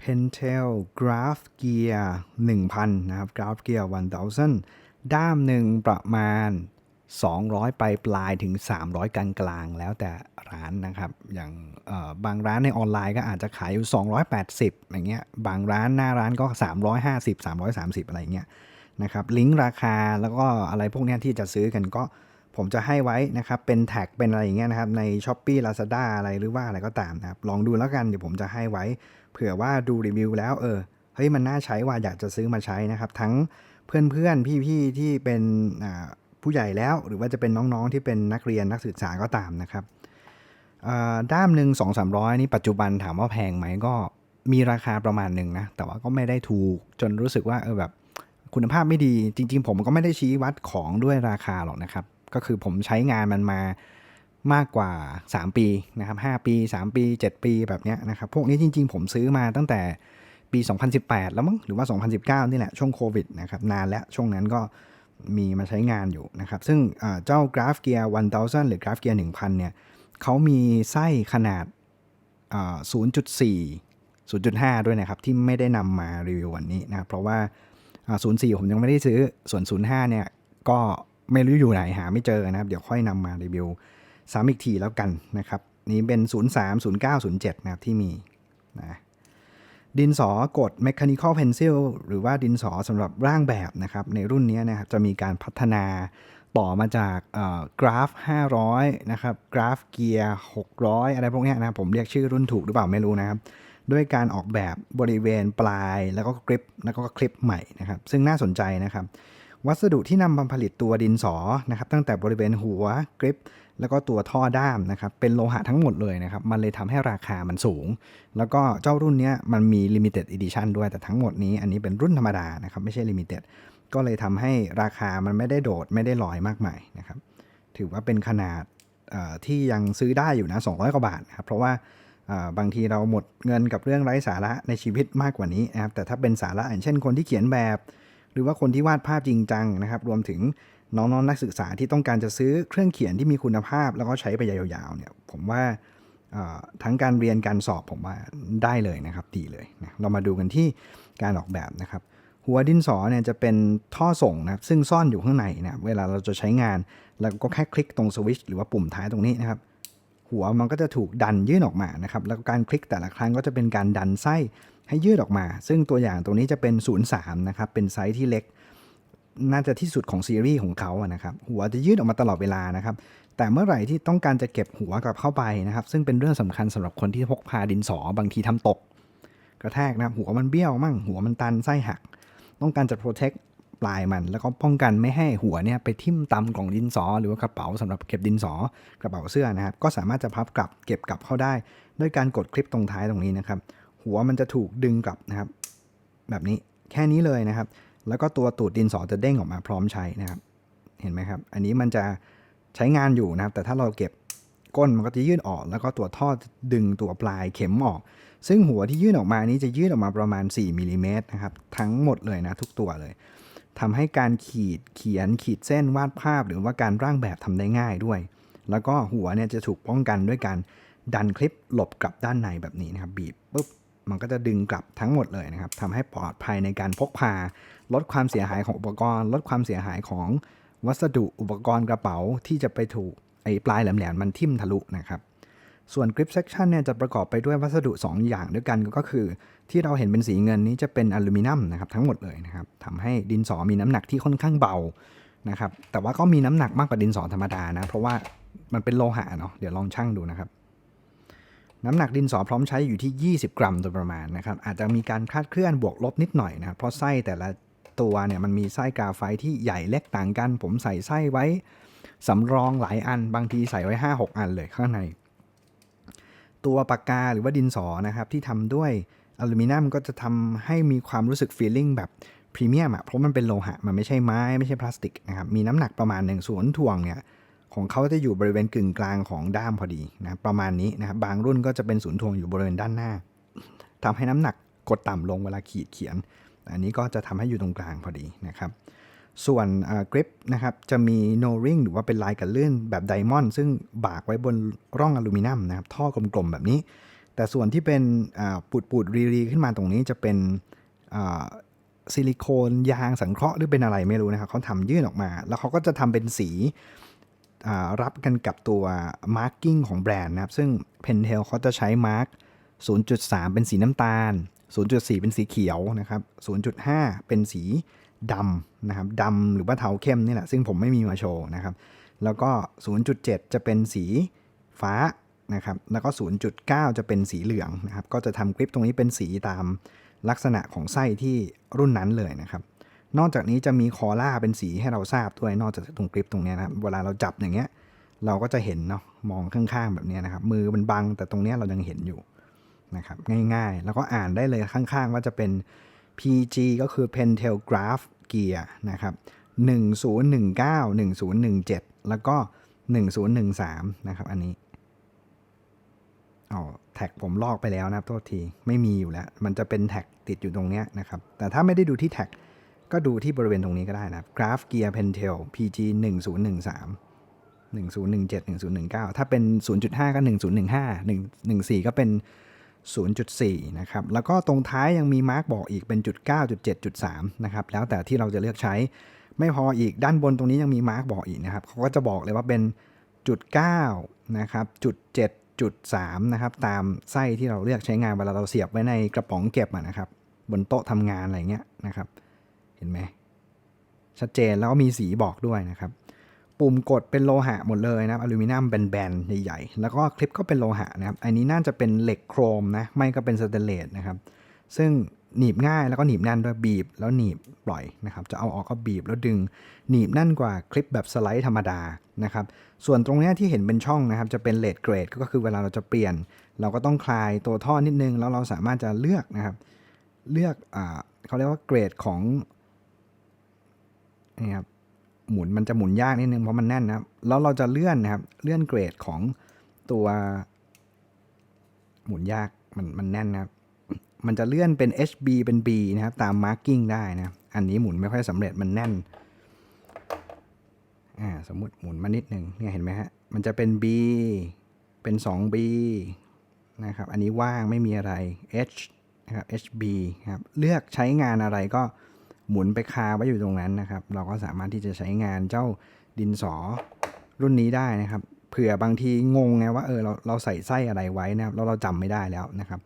Pentel Graph Gear 1000 นะครับ Graph Gear 1000 ด้ามหนึ่งประมาณ 200 ไปปลายถึง 300 กลางกลางแล้วแต่ร้านนะครับ อย่างบางร้านในออนไลน์ก็อาจจะขายอยู่ 280 อย่างเงี้ย บางร้านหน้าร้านก็ 350 330 อะไรเงี้ยนะครับ ลิงก์ราคาแล้วก็อะไรพวกนี้ที่จะซื้อกันก็ผมจะให้ไว้นะครับ เป็นแท็กเป็นอะไรอย่างเงี้ยนะครับ ใน s h อ p e e Lazada อะไรหรือว่าอะไรก็ตามนะครับ ลองดูแล้วกันเดี๋ยวผมจะให้ไว้ เผื่อว่าดูรีวิวแล้วเออเฮ้ยมันน่าใช้ว่าอยากจะซื้อมาใช้นะครับ ทั้งเพื่อนๆพี่ๆที่เป็นผู้ใหญ่แล้ว หรือว่าจะเป็นน้องๆที่เป็นนักเรียนนักศึกษาก็ตามนะครับด้ามหนึ่งสองสามร้อยนี่ปัจจุบันถามว่าแพงไหมก็มีราคาประมาณหนึ่งนะ แต่ว่าก็ไม่ได้ถูกจนรู้สึกว่าเออแบบคุณภาพไม่ดีจริง ๆ ผมก็ไม่ได้ชี้วัดของด้วยราคาหรอกนะครับ ก็คือผมใช้งานมันมา มากกว่า 3 ปีนะครับ5ปี 3 ปี 7 ปีแบบเนี้ยนะครับพวกนี้จริง ๆ ผมซื้อมาตั้งแต่ปี 2018 แล้วมั้งหรือว่า 2019 นี่แหละช่วงโควิดนะครับนานแล้วช่วงนั้นก็มีมาใช้งานอยู่นะครับ ซึ่งเจ้า Graph Gear 1000 หรือ Graph Gear 1000 เนี่ยเขามีไส้ขนาดเอ่อ0.4 0.5 ด้วยนะครับ ที่ไม่ได้นำมารีวิววันนี้นะเพราะว่าอ่า 04 ผมยังไม่ได้ซื้อส่วน 05 เนี่ยก็ไม่รู้อยู่ไหนหาไม่เจอนะครับ เดี๋ยวค่อยนำมารีวิว ซ้ำอีกทีแล้วกันนะครับ นี่เป็น 03 09 07 นะครับที่มีนะดินสอกด Mechanical Pencil หรือว่าดินสอสำหรับร่างแบบนะครับ ในรุ่นนี้นะครับจะมีการพัฒนาต่อมาจากกราฟ 500 นะครับ กราฟเกียร์ 600 อะไรพวกนี้นะครับผมเรียกชื่อรุ่นถูกหรือเปล่าไม่รู้นะครับ ด้วยการออกแบบบริเวณปลายแล้วก็กริปแล้วก็คลิปใหม่นะครับ ซึ่งน่าสนใจนะครับ วัสดุที่นำมาผลิตตัวดินสอนะครับ ตั้งแต่บริเวณหัวกริป แล้วก็ตัวท่อด้ามนะครับเป็นโลหะทั้งหมดเลยนะครับ มันเลยทำให้ราคามันสูง แล้วก็เจ้ารุ่นนี้มันมี Limited Edition ด้วยแต่ทั้งหมดนี้อันนี้เป็นรุ่นธรรมดานะครับไม่ใช่ Limited ก็เลยทำให้ราคามันไม่ได้โดดไม่ได้ลอยมากมายนะครับถือว่าเป็นขนาดที่ยังซื้อได้อยู่นะ200กว่าบาทนะครับเพราะว่าบางทีเราหมดเงินกับเรื่องไร้สาระในชีวิตมากกว่านี้นะครับแต่ถ้าเป็นสาระอย่างเช่นคนที่เขียนแบบ หรือว่าคนที่วาดภาพจริงจังนะครับ รวมถึง น้องๆนักศึกษาที่ต้องการจะซื้อเครื่องเขียนที่มีคุณภาพ แล้วก็ใช้ไปยาวๆเนี่ยผมว่าทั้งการเรียนการสอบผมว่าได้เลยนะครับดีเลยนะเรามาดูกันที่การออกแบบนะครับ หัวดินสอเนี่ยจะเป็นท่อส่งนะครับซึ่งซ่อนอยู่ข้างในนะครับเวลาเราจะใช้งานเราก็แค่คลิกตรงสวิตช์หรือว่าปุ่มท้ายตรงนี้นะครับหัวมันก็จะถูกดันยื่นออกมานะครับแล้วการคลิกแต่ละครั้งก็จะเป็นการดันไส้ให้ยืดออกมา ซึ่งตัวอย่างตรงนี้จะเป็น 03 นะครับเป็นไซส์ที่เล็ก น่าจะที่สุดของซีรีส์ของเขาอะนะครับ หัวจะยืดออกมาตลอดเวลานะครับ แต่เมื่อไหร่ที่ต้องการจะเก็บหัวกลับเข้าไปนะครับ ซึ่งเป็นเรื่องสำคัญสำหรับคนที่พกพาดินสอบางทีทำตก กระแทกนะครับ หัวมันเบี้ยวมั่ง หัวมันตันไส้หัก ต้องการจะ protect ปลายมัน แล้วก็ป้องกันไม่ให้หัวเนี่ยไปทิ่มตำกล่องดินสอ หรือว่ากระเป๋าสำหรับเก็บดินสอกระเป๋าเสื้อนะครับ ก็สามารถจะพับกลับเก็บกลับเข้าได้ ด้วยการกดคลิปตรงท้ายตรงนี้นะครับ หัวมันจะถูกดึงกลับนะครับ แบบนี้แค่นี้เลยนะครับ แล้วก็ตัวตูดดินสอจะเด้งออกมาพร้อมใช้นะครับ เห็นไหมครับ อันนี้มันจะใช้งานอยู่นะครับ แต่ถ้าเราเก็บก้นมันก็จะยื่นออก แล้วก็ตัวท่อจะดึงตัวปลายเข็มออก ซึ่งหัวที่ยื่นออกมานี้จะยื่นออกมาประมาณ 4มิลลิเมตรนะครับ ทั้งหมดเลยนะทุกตัวเลยทำให้การขีดเขียนขีดเส้นวาดภาพ หรือว่าการร่างแบบทำได้ง่ายด้วย แล้วก็หัวเนี่ยจะถูกป้องกันด้วยการดันคลิปหลบกลับด้านในแบบนี้นะครับ บีบปุ๊บ มันก็จะดึงกลับทั้งหมดเลยนะครับทำให้ปลอดภัยในการพกพา ลดความเสียหายของอุปกรณ์ ลดความเสียหายของวัสดุอุปกรณ์กระเป๋าที่จะไปถูกไอ้ปลายแหลมๆมันทิ่มทะลุนะครับ ส่วน grip section เนี่ยจะประกอบไปด้วยวัสดุ 2 อย่างด้วยกันก็คือ ที่เราเห็นเป็นสีเงินนี้จะเป็นอลูมิเนียมนะครับทั้งหมดเลยนะครับทำให้ดินสอมีน้ำหนักที่ค่อนข้างเบานะครับแต่ว่าก็มีน้ำหนักมากกว่าดินสอธรรมดานะเพราะว่ามันเป็นโลหะเนาะเดี๋ยวลองชั่งดูนะครับ น้ำหนักดินสอพร้อมใช้อยู่ที่ 20 กรัมโดยประมาณนะครับ อาจจะมีการคลาดเคลื่อนบวกลบนิดหน่อยนะครับเพราะไส้แต่ละตัวเนี่ยมันมีไส้กาไฟที่ใหญ่เล็กต่างกัน ผมใส่ไส้ไว้สำรองหลายอัน บางทีใส่ไว้ 5-6 อันเลยข้างใน ตัวปากกาหรือว่าดินสอนะครับที่ทำด้วยอลูมิเนียมก็จะทำให้มีความรู้สึกฟีลลิ่งแบบพรีเมียมอะเพราะมันเป็นโลหะมันไม่ใช่ไม้ไม่ใช่พลาสติกนะครับมีน้ำหนักประมาณหนึ่งส่วนถ่วงเนี่ย ของเขาจะอยู่บริเวณกึ่งกลางของด้ามพอดีนะประมาณนี้นะครับบางรุ่นก็จะเป็นศูนย์ถ่วงอยู่บริเวณด้านหน้าทำให้น้ำหนักกดต่ำลงเวลาขีดเขียน อันนี้ก็จะทำให้อยู่ตรงกลางพอดีนะครับส่วนกริปนะครับจะมี no ring หรือว่าเป็นลายกันลื่อนแบบไดมอนด์ซึ่งบากไว้บนร่องอลูมิเนียมนะครับท่อกลมๆแบบนี้ แต่ส่วนที่เป็นปูดปูดรีรีขึ้นมาตรงนี้จะเป็นซิลิโคนยางสังเคราะห์หรือเป็นอะไรไม่รู้นะครับเขาทำยื่นออกมา แล้วเขาก็จะทำเป็นสี รับกันกับตัวมาร์กิ้งของแบรนด์นะครับ ซึ่ง Pentel เขาจะใช้มาร์ก0.3 เป็นสีน้ำตาล 0.4 เป็นสีเขียวนะครับ 0.5 เป็นสีดำนะครับดำหรือว่าเทาเข้มนี่แหละ ซึ่งผมไม่มีมาโชว์นะครับ แล้วก็ 0.7 จะเป็นสีฟ้านะครับ แล้วก็ 0.9 จะเป็นสีเหลืองนะครับ ก็จะทำคลิปตรงนี้เป็นสีตามลักษณะของไส้ที่รุ่นนั้นเลยนะครับ นอกจากนี้จะมีคอล่าเป็นสีให้เราทราบด้วยนอกจากตรงคลิปตรงนี้นะครับเวลาเราจับอย่างเงี้ยเราก็จะเห็นเนาะมองข้างๆแบบนี้นะครับ มือมันบังแต่ตรงนี้เรายังเห็นอยู่นะครับง่ายๆ แล้วก็อ่านได้เลยข้างๆ ว่าจะเป็น PG ก็คือ Pentel Graph Gear นะครับ1019 1017 แล้วก็ 1013 นะครับ อันนี้อ๋อแท็กผมลอกไปแล้วนะโทษที ไม่มีอยู่แล้ว มันจะเป็นแท็กติดอยู่ตรงเนี้ยนะครับ แต่ถ้าไม่ได้ดูที่แท็ก ก็ดูที่บริเวณตรงนี้ก็ได้นะครับ Graph Gear Pentel PG 1013 1017 1019 ถ้าเป็น 0.5 ก็ 1015 114 ก็เป็น 0.4 นะครับ แล้วก็ตรงท้ายยังมีมาร์กบอกอีกเป็นจุด9จุด7จุด3นะครับ แล้วแต่ที่เราจะเลือกใช้ ไม่พออีกด้านบนตรงนี้ยังมีมาร์กบอกอีกนะครับ เขาก็จะบอกเลยว่าเป็นจุด9นะครับจุด7จุด3นะครับ ตามไส้ที่เราเลือกใช้งานเวลาเราเสียบไว้ในกระป๋องเก็บนะครับ บนโต๊ะทำงานอะไรเงี้ยนะครับ เห็นไหมชัดเจนแล้วก็มีสีบอกด้วยนะครับ ปุ่มกดเป็นโลหะหมดเลยนะครับอลูมิเนียมแบนๆใหญ่ๆ แล้วก็คลิปก็เป็นโลหะนะครับ อันนี้น่าจะเป็นเหล็กโครมนะ ไม่ก็เป็นสเตนเลสนะครับ ซึ่งหนีบง่ายแล้วก็หนีบแน่นด้วยบีบแล้วหนีบปล่อยนะครับ จะเอาออกก็บีบแล้วดึง หนีบแน่นกว่าคลิปแบบสไลด์ธรรมดานะครับ ส่วนตรงนี้ที่เห็นเป็นช่องนะครับ จะเป็นเลดเกรดก็คือเวลาเราจะเปลี่ยน เราก็ต้องคลายตัวท่อนิดนึง แล้วเราสามารถจะเลือกนะครับ เลือกอเขาเรียกว่าเกรดของ นี่ครับหมุนมันจะหมุนยากนิดนึงเพราะมันแน่นนะครับแล้วเราจะเลื่อนนะครับเลื่อนเกรดของตัว หมุนยากมันมันแน่นนะครับมันจะเลื่อนเป็น HB เป็น B นะครับตาม marking ได้นะอันนี้หมุนไม่ค่อยสำเร็จมันแน่นอ่าสมมติหมุนมานิดหนึ่งเนี่ยเห็นไหมฮะมันจะเป็น B เป็น 2B นะครับอันนี้ว่างไม่มีอะไร H นะครับ HB ครับเลือกใช้งานอะไรก็ หมุนไปคาไว้อยู่ตรงนั้นนะครับ เราก็สามารถที่จะใช้งานเจ้าดินสอรุ่นนี้ได้นะครับเผื่อบางทีงงไงว่าเออเราเราใส่ไส้อะไรไว้นะครับแล้วเราจำไม่ได้แล้วนะครับ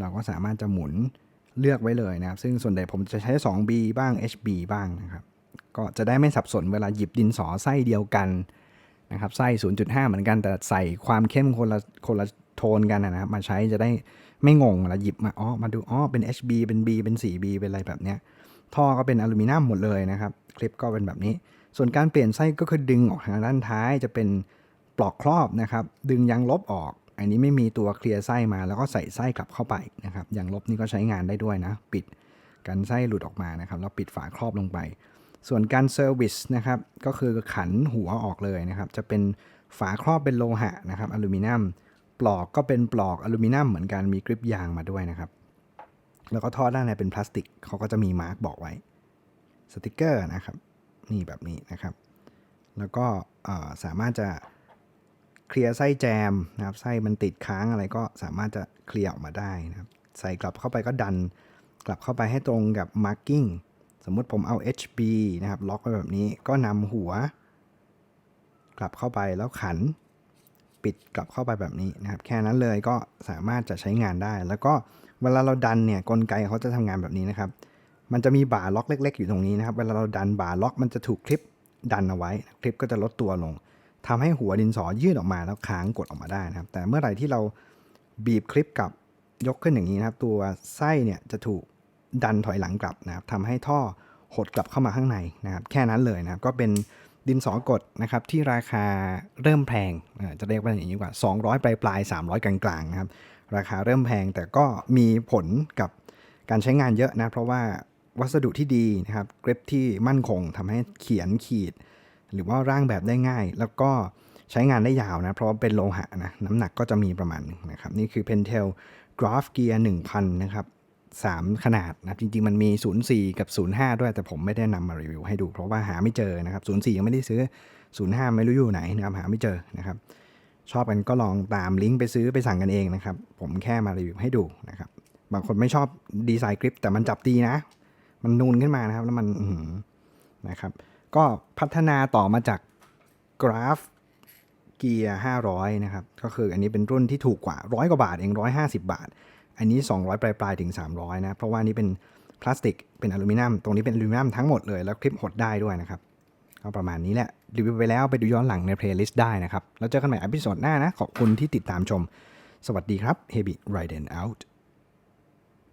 เราก็สามารถจะหมุนเลือกไว้เลยนะครับ ซึ่งส่วนใหญ่ผมจะใช้ 2B บ้าง HB บ้างนะครับ ก็จะได้ไม่สับสนเวลาหยิบดินสอไส้เดียวกันนะครับไส้ 0.5 เหมือนกันแต่ใส่ความเข้มคนละคนละโทนกันนะครับมาใช้จะได้ไม่งงเวลาหยิบมาอ๋อมาดูอ๋อเป็น HB เป็น B เป็น 4B เป็นอะไรแบบเนี้ย ท่อก็เป็นอลูมิเนียมหมดเลยนะครับ คลิปก็เป็นแบบนี้ ส่วนการเปลี่ยนไส้ก็คือดึงออกทางด้านท้ายจะเป็นปลอกครอบนะครับ ดึงยางลบออก อันนี้ไม่มีตัวเคลียร์ไส้มาแล้วก็ใส่ไส้กลับเข้าไปนะครับยางลบนี่ก็ใช้งานได้ด้วยนะ ปิดกันไส้หลุดออกมานะครับแล้วปิดฝาครอบลงไป ส่วนการเซอร์วิสนะครับก็คือขันหัวออกเลยนะครับ จะเป็นฝาครอบเป็นโลหะนะครับอลูมิเนียมปลอกก็เป็นปลอกอลูมิเนียมเหมือนกันมีกริปยางมาด้วยนะครับ แล้วก็ท่อด้านในเป็นพลาสติกเขาก็จะมีมาร์กบอกไว้สติกเกอร์นะครับนี่แบบนี้นะครับ แล้วก็สามารถจะเคลียร์ไส้แจมนะครับไส้มันติดค้างอะไรก็สามารถจะเคลียร์ออกมาได้นะครับใส่กลับเข้าไปก็ดัน กลับเข้าไปให้ตรงกับ marking สมมุติผมเอา HB นะครับ ล็อกไว้แบบนี้ก็นำหัว กลับเข้าไปแล้วขัน ปิดกลับเข้าไปแบบนี้นะครับ แค่นั้นเลยก็สามารถจะใช้งานได้ แล้วก็เวลาเราดันเนี่ยกลไกเขาจะทำงานแบบนี้นะครับ มันจะมีบ่าล็อกเล็ก ๆ อยู่ตรงนี้นะครับ เวลาเราดันบ่าล็อกมันจะถูกคลิปดันเอาไว้ คลิปก็จะลดตัวลงทำให้หัวดินสอยืดออกมาแล้วค้างกดออกมาได้นะครับ แต่เมื่อไหร่ที่เราบีบคลิปกลับยกขึ้นอย่างนี้นะครับ ตัวไส้เนี่ยจะถูกดันถอยหลังกลับนะครับทำให้ท่อหดกลับเข้ามาข้างในนะครับ แค่นั้นเลยนะครับ ก็เป็น ดินสอกดนะครับที่ราคาเริ่มแพงจะเรียกว่าอย่างนี้ดีกว่า 200 ปลายปลาย300 กลางๆนะครับราคาเริ่มแพงแต่ก็มีผลกับการใช้งานเยอะนะเพราะว่าวัสดุที่ดีนะครับกริปที่มั่นคงทำให้เขียนขีด หรือว่าร่างแบบได้ง่าย แล้วก็ใช้งานได้ยาวนะ เพราะเป็นโลหะนะน้ำหนักก็จะมีประมาณหนึงนะครับ นี่คือ Pentel Graph Gear 1000 นะครับ 3 ขนาดนะจริงๆ มันมี 04 กับ 05 ด้วยแต่ผมไม่ได้นำมารีวิวให้ดูเพราะว่าหาไม่เจอนะครับ 04 ยังไม่ได้ซื้อ 05 ไม่รู้อยู่ไหนนะครับหาไม่เจอนะครับ ชอบกันก็ลองตามลิงก์ไปซื้อไปสั่งกันเองนะครับ ผมแค่มารีวิวให้ดูนะครับ บางคนไม่ชอบดีไซน์กริปแต่มันจับดีนะ มันนูนขึ้นมานะครับ แล้วมันนะครับ ก็พัฒนาต่อมาจากกราฟเกียร์500 นะครับ ก็คืออันนี้เป็นรุ่นที่ถูกกว่าร้อยกว่าบาทเอง 150 บาท อันนี้ 200 ปลายปลายถึง 300 นะ เพราะว่านี่เป็นพลาสติก เป็นอลูมิเนียม ตรงนี้เป็นอลูมิเนียมทั้งหมดเลย แล้วคลิปหดได้ด้วยนะครับ ก็ประมาณนี้แหละ รีวิวไปแล้วไปดูย้อนหลังในเพลย์ลิสต์ได้นะครับ แล้วเจอกันใหม่อพิโซดหน้านะ ขอบคุณที่ติดตามชม สวัสดีครับ h e b i r i d e n Out